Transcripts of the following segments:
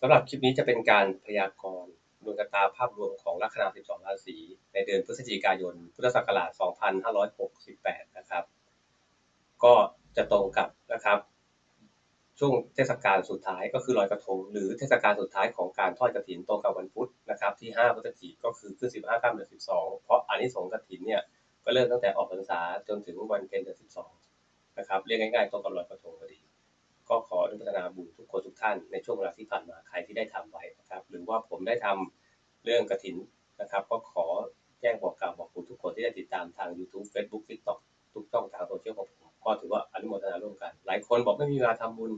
สำหรับคลิปนี้จะเป็นการพยากรณ์ดวงชะตาภาพรวมของลัคนา 12 ราศีในเดือนพฤศจิกายน พุทธศักราช 2568 นะครับ ก็จะตรงกับนะครับ ช่วงเทศกาลสุดท้ายก็คือลอยกระทง หรือเทศกาลสุดท้ายของการทอดกระถินตรงกับวันพุธนะครับ ที่ 5 พฤศจิกก็คือขึ้น 15ค่ำเดือน12 เพราะอานิสงส์กระถินเนี่ยก็เริ่มตั้งแต่ออกพรรษาจนถึงวันเพ็ญเดือน 12 นะครับเรียกง่ายๆตรงกับลอยกระทงพอดี ก็ขออนุโมทนาบุญทุกคนทุกท่านในช่วงเวลาที่ผ่านมาใครที่ได้ทำไว้นะครับ หรือว่าผมได้ทำเรื่องกระถินนะครับ ก็ขอแจ้งบอกกล่าวบอกคุณทุกคนที่ได้ติดตามทาง YouTube Facebook TikTok ทุกช่องทางโซเชียลของผมก็ถือว่าอนุโมทนาร่วมกัน หลายคนบอกไม่มีเวลาทำบุญ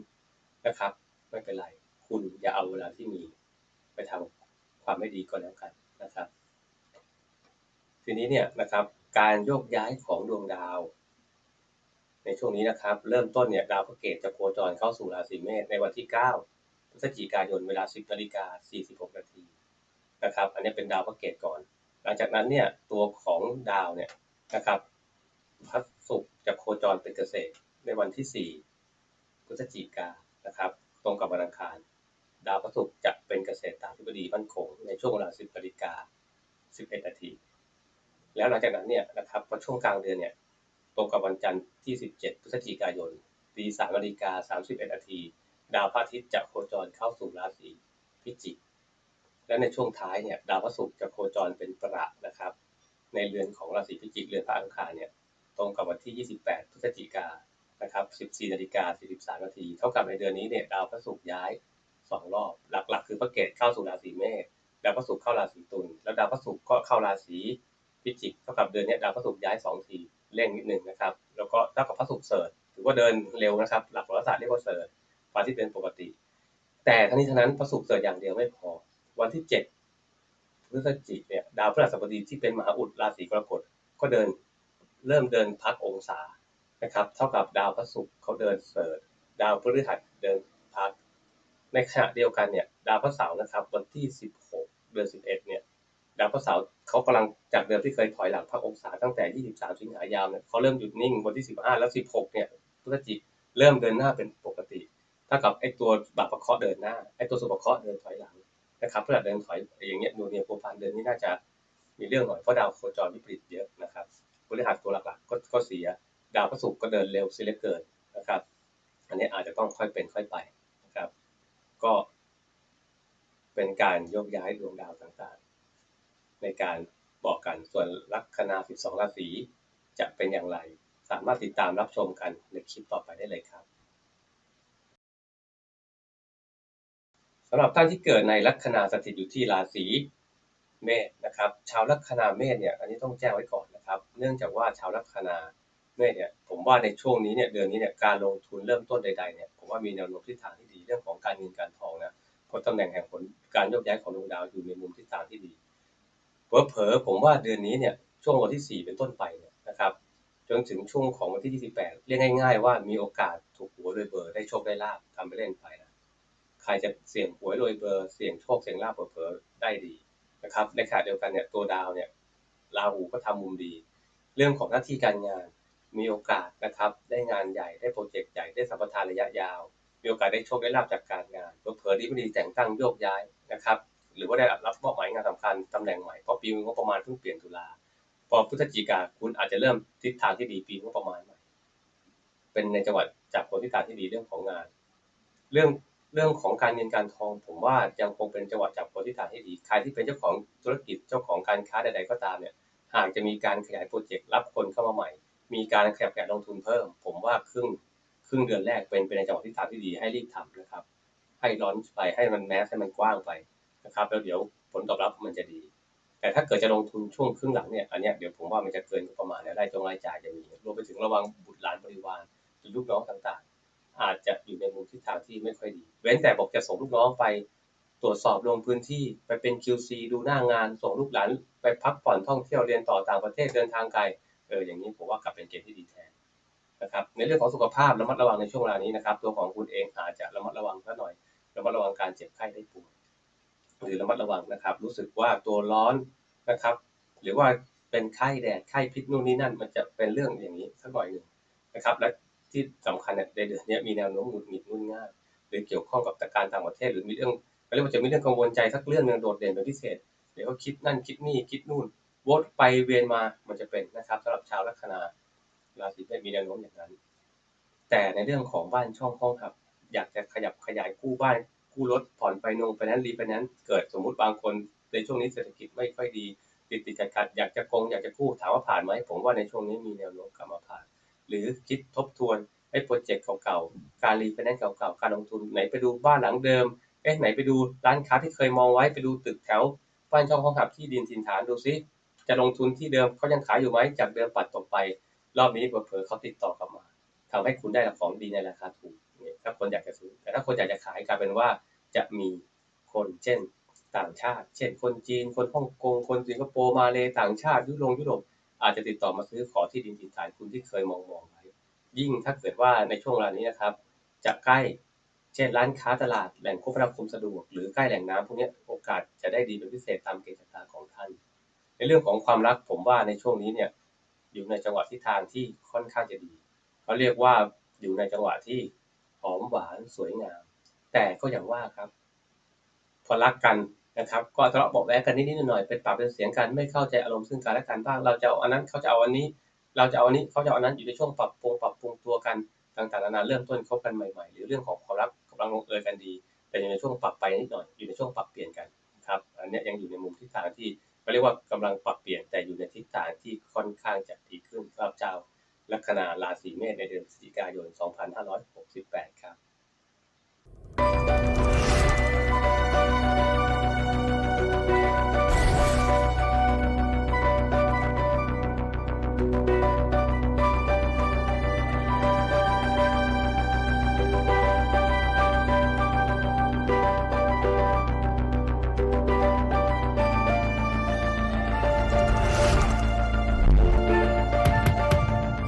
นะครับ ไม่เป็นไร คุณอย่าเอาเวลาที่มีไปทำความไม่ดีก็แล้วกันนะครับ ทีนี้เนี่ยนะครับการโยกย้ายของดวงดาว ในช่วงนี้นะครับ เริ่มต้นเนี่ยดาวพระเกตจะโคจรเข้าสู่ราศีเมษในวันที่ 9 พฤศจิกายนเวลา 10นาฬิกา46 นาทีนะครับ อันนี้เป็นดาวพระเกตก่อน หลังจากนั้นเนี่ยตัวของดาวเนี่ยนะครับพระศุกร์จะโคจรเป็นเกษตรในวันที่ 4 พฤศจิกานะครับ ตรงกับวันอังคาร ดาวพระศุกร์จะเป็นเกษตรตามธิบดีมั่นคงในช่วงเวลา 10นาฬิกา11นาทีแล้วหลังจากนั้นเนี่ยนะครับพอช่วงกลางเดือนเนี่ย ตรงกับวันจันทร์ที่ 17 พฤศจิกายนตี3นาฬิกา31นาที ดาวพระอาทิตย์จะโคจรเข้าสู่ราศีพิจิก และในช่วงท้ายเนี่ยดาวพระศุกร์จะโคจรเป็นประนะครับ ในเรือนของราศีพิจิกเรือนพระอังคารเนี่ยตรงกับวันที่ 28 พฤศจิกานนะครับ14นาฬิกา43นาที เท่ากับในเดือนนี้เนี่ยดาวพระศุกร์ย้าย 2 รอบ หลักๆ คือพระเกตเข้าสู่ราศีเมษ ดาวพระศุกร์เข้าราศีตุล แล้วดาวพระศุกร์ก็เข้าราศีพิจิก เท่ากับเดือนนี้ดาวพระศุกร์ย้าย 2 ที เร่งนิดหนึ่งนะครับ แล้วก็เท่ากับพระศุกร์เสริฐถือว่าเดินเร็วนะครับ หลักโหราศาสตร์เรียกว่าเสริฐฟ้าที่เป็นปกติ แต่ทั้งนี้ทั้งนั้นพระศุกร์เสริฐอย่างเดียวไม่พอ วันที่7พฤศจิกเนี่ยดาวพฤหัสบดีที่เป็นมหาอุดราศีกรกฎก็เดินเริ่มเดินพักองศานะครับ เท่ากับดาวพระศุกร์เขาเดินเสริฐดาวพฤหัสเดินพัก ในขณะเดียวกันเนี่ยดาวพระเสาร์นะครับ วันที่ 16 เดือน 11 เนี่ย ดาวพระเสาร์เขากำลังจากเดิมที่เคยถอยหลังพักองศาตั้งแต่ 23 สิงหายามเนี่ยเขาเริ่มหยุดนิ่งวันที่ 15 แล้ว 16 เนี่ยพฤศจิกเริ่มเดินหน้าเป็นปกติถ้ากับไอ้ตัวบาปประเคาะเดินหน้าไอ้ตัวสุภเคาะเดินถอยหลังนะครับเพื่อเดินถอยอย่างเงี้ยดูเนี่ยโปรพันเดินนี่น่าจะมีเรื่องหน่อยเพราะดาวโคจรวิปริตเยอะนะครับบริหารตัวหลักๆก็ก็เสียดาวพระศุกร์ก็เดินเร็วเสียเลเกินนะครับ อันนี้อาจจะต้องค่อยเป็นค่อยไปนะครับ ก็เป็นการโยกย้ายดวงดาวต่างๆ ในการบอกกันส่วนลัคนา 12 ราศีจะเป็นอย่างไร สามารถติดตามรับชมกันในคลิปต่อไปได้เลยครับสำหรับท่านที่เกิดในลัคนาสถิตอยู่ที่ราศีเมษนะครับ ชาวลัคนาเมษเนี่ยอันนี้ต้องแจ้งไว้ก่อนนะครับ เนื่องจากว่าชาวลัคนาเมษเนี่ยผมว่าในช่วงนี้เนี่ยเดือนนี้เนี่ยการลงทุนเริ่มต้นใดๆเนี่ยผมว่ามีแนวโน้มทิศทางที่ดีเรื่องของการเงินการทองนะเพราะตำแหน่งแห่งผลการโยกย้ายของดวงดาวอยู่ในมุมทิศทางที่ดี เผลอๆผมว่าเดือนนี้เนี่ยช่วงวันที่ 4 เป็นต้นไปเนี่ยนะครับจนถึงช่วงของวันที่ 28 เรียกง่าย ๆ ว่ามีโอกาสถูกหวยโดยเบอร์ได้โชคได้ลาบทำไปเล่นไปนะใครจะเสี่ยงหวยโดยเบอร์เสี่ยงโชคเสี่ยงลาบเผลอๆได้ดีนะครับในขณะเดียวกันเนี่ยตัวดาวเนี่ยราหูก็ทำมุมดี เรื่องของหน้าที่การงานมีโอกาสนะครับได้งานใหญ่ได้โปรเจกต์ใหญ่ได้สัมปทานระยะยาว มีโอกาสได้โชคได้ลาบจากการงานเผลอๆดีไม่ดีแต่งตั้งโยกย้ายนะครับ หรือว่าได้รับมอบหมายงานสำคัญตำแหน่งใหม่เพราะปีงบประมาณเพิ่งเปลี่ยนตุลาพอพฤศจิกาคุณอาจจะเริ่มทิศทางที่ดีปีงบประมาณใหม่เป็นในจังหวัดจากผลทิศทางที่ดีเรื่องของงาน เรื่องเรื่องของการเงินการทอง ผมว่ายังคงเป็นจังหวัดจากผลทิศทางที่ดีใครที่เป็นเจ้าของธุรกิจเจ้าของการค้าใด ๆ ก็ตามเนี่ยหากจะมีการขยายโปรเจกต์รับคนเข้ามาใหม่ มีการขยับขยายลงทุนเพิ่ม ผมว่าครึ่งครึ่งเดือนแรกเป็นเป็นในจังหวัดทิศทางที่ดีให้รีบทำนะครับ ให้ร้อนไปให้มันแมสให้มันกว้างไป นะครับแล้วเดี๋ยวผลตอบรับมันจะดี แต่ถ้าเกิดจะลงทุนช่วงครึ่งหลังเนี่ยอันนี้เดี๋ยวผมว่ามันจะเกินประมาณแล้วได้จงรายจ่ายจะมีรวมไปถึงระวังบุตรหลานบริวารหรือลูกน้องต่างๆ อาจจะอยู่ในมุมทิศทางที่ไม่ค่อยดี เว้นแต่บอกจะส่งลูกน้องไปตรวจสอบลงพื้นที่ไปเป็น QC ดูหน้างาน ส่งลูกหลานไปพักผ่อนท่องเที่ยวเรียนต่อต่างประเทศเดินทางไกลเอออย่างนี้ผมว่ากลับเป็นเกณฑ์ที่ดีแทนนะครับในเรื่องของสุขภาพระมัดระวังในช่วงเวลานี้นะครับ ตัวของคุณเองอาจจะระมัดระวังสักหน่อยระมัดระวังการเจ็บไข้ได้ป่วย หรือระมัดระวังนะครับ รู้สึกว่าตัวร้อนนะครับ หรือว่าเป็นไข้แดดไข้พิษนู่นนี่นั่น มันจะเป็นเรื่องอย่างนี้สักหน่อยหนึ่งนะครับ และที่สำคัญในเดือนนี้มีแนวโน้มหงุดหงิดงุนง่ายหรือเกี่ยวข้องกับการต่างประเทศ หรือมีเรื่องเรียกว่าจะมีเรื่องกังวลใจสักเรื่องหนึงโดดเด่นเป็นพิเศษเดี๋ยวก็คิดนั่นคิดนี่คิดนู่นวนไปเวียนมามันจะเป็นนะครับสำหรับชาวลัคนาราศีเมษมีแนวโน้มอย่างนั้น แต่ในเรื่องของบ้านช่องห้องครับ อยากจะขยับขยายกู้บ้าน กู้รถผ่อนไปนงไปนั้นรีไปนั้นเกิดสมมุติบางคนในช่วงนี้เศรษฐกิจไม่ค่อยดี ติดติดขัดขัดอยากจะโกงอยากจะกู้ถามว่าผ่านไหมผมว่าในช่วงนี้มีแนวโน้มกลับมาผ่าน หรือคิดทบทวนไอ้โปรเจกต์เก่าๆการรีไฟแนนซ์เก่าๆการลงทุนไหนไปดูบ้านหลังเดิมเอ๊ะไหนไปดูร้านค้าที่เคยมองไว้ไปดูตึกแถวบ้านช่องห้องหับที่ดินถิ่นฐานดูซิจะลงทุนที่เดิมเขายังขายอยู่ไหมจากเดิมปัดตกไป รอบนี้เผลอๆเขาติดต่อกลับมาทำให้คุณได้ของดีในราคาถูกเนี่ยถ้าคนอยากจะซื้อแต่ถ้าคนอยากจะขายกลายเป็นว่า จะมีคนเช่นต่างชาติ เช่น คนจีน คนฮ่องกง คนสิงคโปร์มาเลยต่างชาติยุโรปยุโรปอาจจะติดต่อมาซื้อขอที่ดินถิ่นฐานคุณที่เคยมองมองไว้ยิ่งถ้าเกิดว่าในช่วงเวลานี้นะครับ จะใกล้ เช่นร้านค้าตลาดแหล่งคมนาคมสะดวก หรือใกล้แหล่งน้ำพวกนี้โอกาสจะได้ดีเป็นพิเศษตามเกณฑ์ชะตาของท่าน ในเรื่องของความรักผมว่าในช่วงนี้เนี่ยอยู่ในจังหวะทิศทางที่ค่อนข้างจะดีเขาเรียกว่าอยู่ในจังหวะที่หอมหวานสวยงาม แต่ก็อย่างว่าครับ พอรักกันนะครับ ก็ทะเลาะเบาะแว้งกันนิดๆหน่อยๆเป็นปากเป็นเสียงกันไม่เข้าใจอารมณ์ซึ่งกันและกันบ้างเราจะเอาอันนั้นเขาจะเอาอันนี้ เราจะเอาอันนี้เขาจะเอาอันนั้นอยู่ในช่วงปรับปรุงปรับปรุงตัวกันต่างๆนานาเริ่มต้นคบกันใหม่ๆ หรือเรื่องของความรักกำลังลงเอยกันดี แต่อยู่ในช่วงปรับไปนิดหน่อยอยู่ในช่วงปรับเปลี่ยนกันครับอันนี้ยังอยู่ในมุมทิศทางที่เขาเรียกว่ากำลังปรับเปลี่ยนแต่อยู่ในทิศทางที่ค่อนข้างจะดีขึ้นสำหรับเจ้าลัคนาราศีเมษในเดือนพฤศจิกายน 2568 ครับ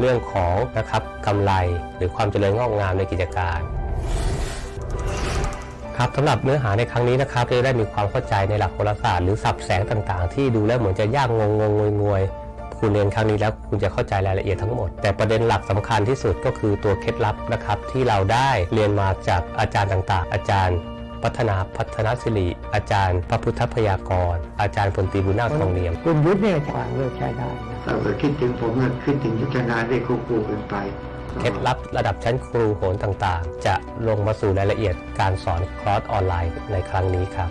เรื่องของนะครับกำไรหรือความเจริญงอกงามในกิจการครับสำหรับเนื้อหาในครั้งนี้นะครับจะได้มีความเข้าใจในหลักโหราศาสตร์หรือสับแสงต่างๆ ที่ดูแล้วเหมือนจะยากงงงงวยงวยคุณเรียนครั้งนี้แล้วคุณจะเข้าใจรายละเอียดทั้งหมด แต่ประเด็นหลักสำคัญที่สุดก็คือตัวเคล็ดลับนะครับที่เราได้เรียนมาจากอาจารย์ต่างๆ อาจารย์ พัฒนาพัฒนศิริ อาจารย์ พระพุทธพยากร อาจารย์พลตีบุญนาคทองเนียมคุณยุทธเนี่ยวางเลิกใช้ได้ ถ้าเกิดคิดถึงผมก็คิดถึงยุทธนาได้ควบคู่กันไปเคล็ดลับระดับชั้นครูโหรต่างๆ จะลงมาสู่รายละเอียดการสอนคอร์สออนไลน์ในครั้งนี้ครับ